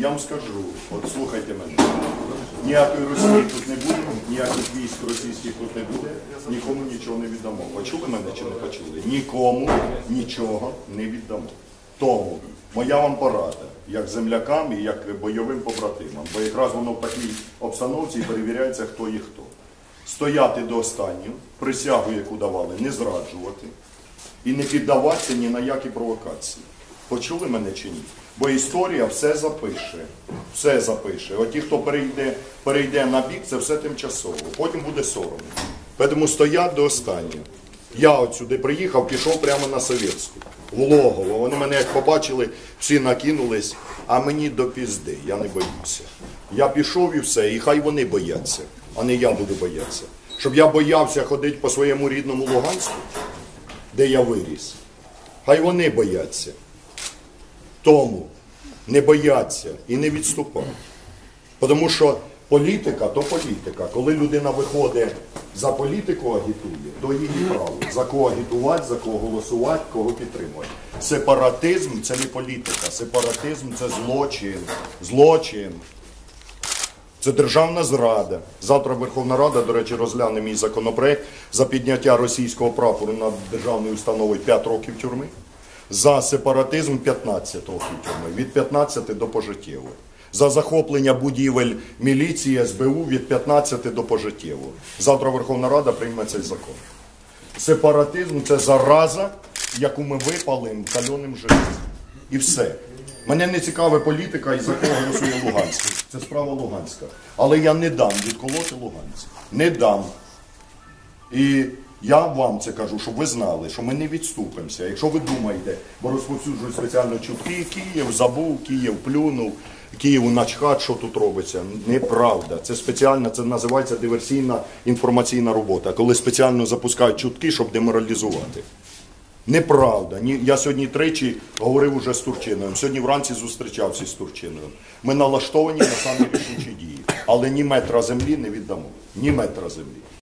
Я вам скажу, от слухайте мене, ніякої Росії тут не буде, ніяких військ російських тут не буде, нікому нічого не віддамо. Почули мене чи не почули? Нікому нічого не віддамо. Тому моя вам порада, як землякам і як бойовим побратимам, бо якраз воно в такій обстановці і перевіряється, хто є хто. Стояти до останнього, присягу, яку давали, не зраджувати і не піддаватися ні на які провокації. Почули мене чи ні? Бо історія все запише. Все запише. От ті, хто перейде, перейде на бік, це все тимчасово. Потім буде соромно. Тому стоять до останнього. Я от сюди приїхав, пішов прямо на Совєтську, в Логово. Вони мене як побачили, всі накинулись, а мені до пізди, я не боюся. Я пішов і все, і хай вони бояться, а не я буду боятися. Щоб я боявся ходити по своєму рідному Луганську, де я виріс. Хай вони бояться. Тому не бояться і не відступають. Тому що політика то політика. Коли людина виходить за політику агітує, то її право. За кого агітувати, за кого голосувати, кого підтримувати. Сепаратизм це не політика. Сепаратизм це злочин. Злочин. Це державна зрада. Завтра Верховна Рада, до речі, розгляне мій законопроект за підняття російського прапору над державною установою 5 років тюрми. За сепаратизм 15 років тюрми, від 15 до пожиттєво. За захоплення будівель міліції СБУ від 15 до пожиттєво. Завтра Верховна Рада прийме цей закон. Сепаратизм це зараза, яку ми випалимо кальоним железом. І все. Мене не цікавить політика і за кого голосує Луганський. Це справа Луганська. Але я не дам відколоти Луганськ. Не дам. І я вам це кажу, щоб ви знали, що ми не відступимося. Якщо ви думаєте, бо розповсюджують спеціально чутки, Київ забув, Київ плюнув, Києву начхат, що тут робиться. Неправда. Це спеціальна, це називається диверсійна інформаційна робота, коли спеціально запускають чутки, щоб деморалізувати. Неправда. Я сьогодні тричі говорив уже з Турчиновим. Сьогодні вранці зустрічався з Турчиновим. Ми налаштовані на самі рішучі дії. Але ні метра землі не віддамо. Ні метра землі.